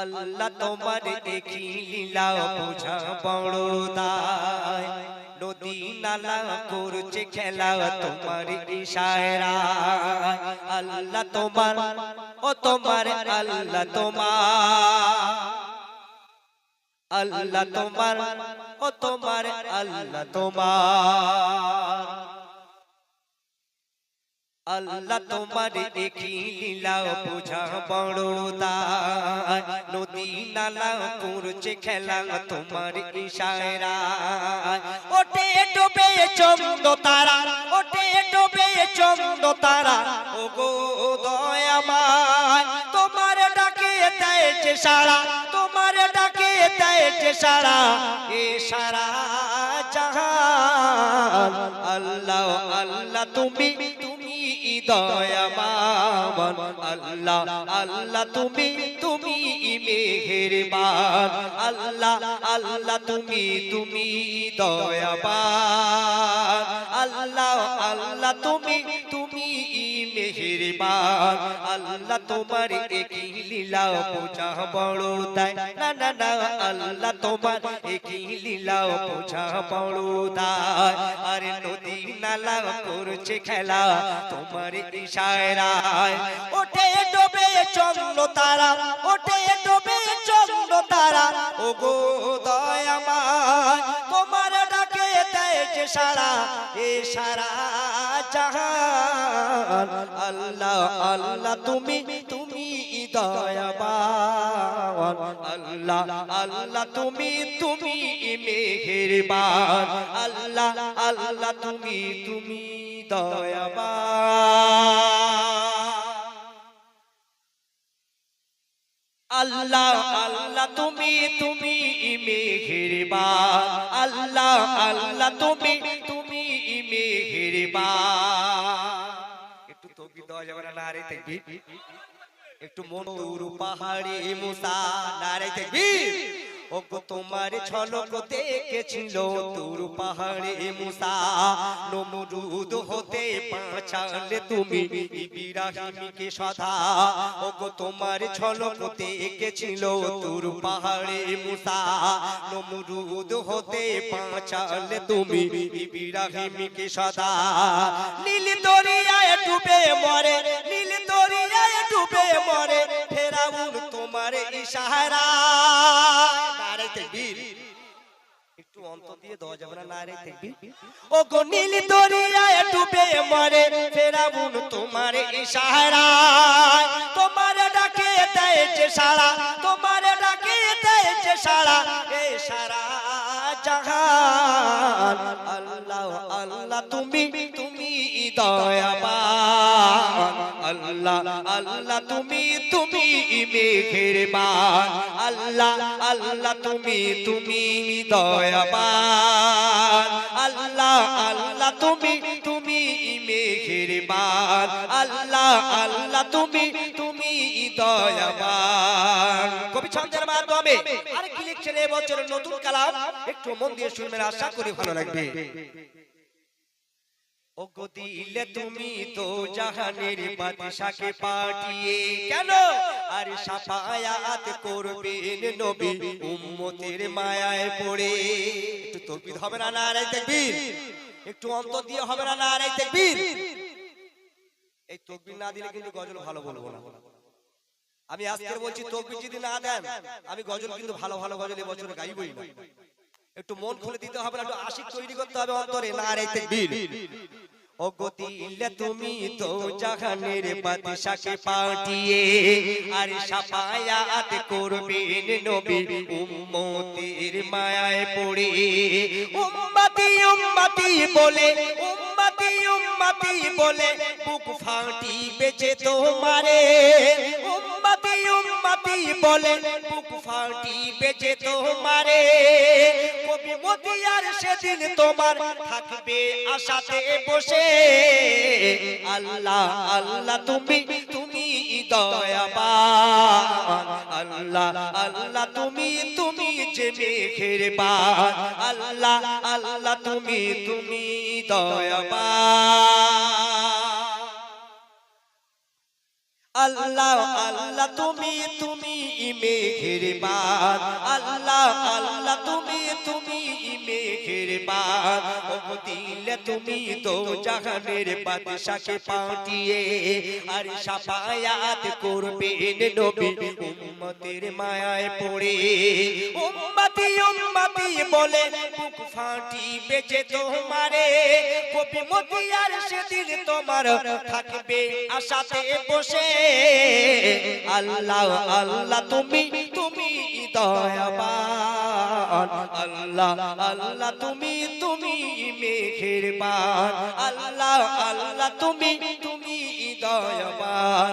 আল্লাহ তোমার দেখি লীলা বোঝা বড় দায়। নদী নালা করছে খেলা তোমার ইশারা। আল্লাহ তোমার ও তোমার আল্লাহ তোমার। আল্লাহ তোমার ও তোমার আল্লাহ তোমার। আল্লাহ তোমার দেখি লীলা বোঝা বড় দায় নদী নালা করছে খেলা তোমার ইশারা। ওঠে ডোবে চন্দ তারা, ওঠে ডোবে চন্দ তারা। ও গো দয়াময় তোমার ডাকে দেয় যে সারা, তোমার ডাকে দেয় যে সারা। এ সারা জাহান, আল্লাহ আল্লাহ তুমি দয়াবান আল্লাহ আল্লাহ তুমি তুমি মেহেরবান। আল্লাহ আল্লাহ তুমি তুমি দয়াবান। আল্লাহ আল্লাহ তুমি তুমি মেহেরবান। আল্লাহ তোমার একই লীলা বোঝা বড় দায়। না না না, আল্লাহ তোমার একই লীলা বোঝা বড় দায়। আরে নদী নালা করছে খেলা তোমার ইশারায়। ওঠে ডোবে চন্দ্র তারা, ওঠে ডোবে চন্দ্র তারা। ও সারা এ সারা জাহান। আল্লাহ আল্লাহ, তুমি তুমি দয়াবান। আল্লাহ আল্লাহ, তুমি তুমি মেহেরবান। আল্লাহ আল্লাহ, তুমি তুমি দয়াবান। আল্লাহ আল্লাহ, তুমি তুমি মেহেরবান। আল্লাহ আল্লাহ, তুমি তুমি মেহেরবান। একটু তকবীর দেওয়া যাবে না, নারে তাকবীর একটু মন্দুর পাহাড়ি মুসা, নারে তাকবীর ও গো তোমার ছলক দেখেছিল তোর পাহাড়ে মুসা। নমরুদ হতে পাঁচালে তুমি ইব্রাহিমকে সদা ওগো তোমার ছলক দেখেছিল তোর পাহাড়ে মুসা। নমরুদ হতে পাঁচালে তুমি ইব্রাহিমকে সদা নীল দরিয়ায় ডুবে মরে নীল দরিয়ায় ডুবে মরে ফেরাউন তোমার ইশারা দিয়ে দেওয়া যাবে না নারে তাকবীর ও গো নীল দরিয়ায় ডুবে মরে ফেরাউন তোমার ইশারা। তোমার ডাকে দেয় যে সারা তোমার ডাকে দেয় যে সারা। এ সারা জাহান আল্লাহ আল্লাহ তুমি তুমি দয়াবান। আল্লাহ আল্লাহ তুমি তুমি মেহেরবান আল্লাহ আল্লাহ তুমি তুমি দয়াবান। আল্লাহ আল্লাহ তুমি তুমি মেহেরবান আল্লাহ আল্লাহ তুমি তুমি দয়াবান। কবি ছন্দের মাধ্যমে আর কি লিখছেন এবছর নতুন কালাম। একটু মন দিয়ে শুনবেন, আশা করি ভালো লাগবে। ও গো দিলে তুমি তো জাহানের বাদশাকে পাঠিয়ে কেন? আর সাফায়াত করবেন নবী উম্মতের মায়ায় পড়ে। একটু তকবীর হবে না নারাই তাকবীর? একটু অন্তর দিয়ে হবে না নারাই তাকবীর? এই তকবীর না দিলে কিন্তু গজল ভালো বলব না। আমি আজকে বলছি তকবীর যদি না দেন আমি গজল কিন্তু ভালো ভালো গজল এবছর গাইবই না। একটু মন খুলে দিতে হবে না একটু আশিক তৈরি করতে হবে অন্তরে না রে তাকবীর। ও গো দিলে তুমি তো জাহানের বাদশাকে পাঠিয়ে আর সাফায়াত করবেন নবী উম্মতের মায়ায় পড়ে। উম্মতি উম্মতি বলে, উম্মতি উম্মতি বলে, বুক ফাটি বেঁচে তোমারে। উম্মতি তোমারে। কবি তোমার থাকবে আশাতে বসে। আল্লাহ আল্লাহ তুমি তুমি দয়াবান। আল্লাহ আল্লাহ তুমি তুমি যে মেঘের বান। আল্লাহ আল্লাহ তুমি তুমি দয়াবান। আল্লাহ আল্লাহ তুমি তুমি মেঘের বাদ। আল্লাহ আল্লাহ তুমি তুমি মেঘের বাদ। ও দিলে তুমি তো জাহানের বাদশাকে পাঠিয়ে আর সাফায়াত করবেন নবী উম্মতের মায়ায় পড়ে। উম্মতি উম্মতি বলে, বুক ফাটি বেজে তোমারে। কবি মতিয়ার সেদিন তোমার থাকবে আশাতে বসে। আল্লাহ আল্লাহ, তুমি তুমি দয়াবান। আল্লাহ আল্লাহ, তুমি তুমি মেঘের বান আল্লাহ আল্লাহ, তুমি তুমি দয়াবান।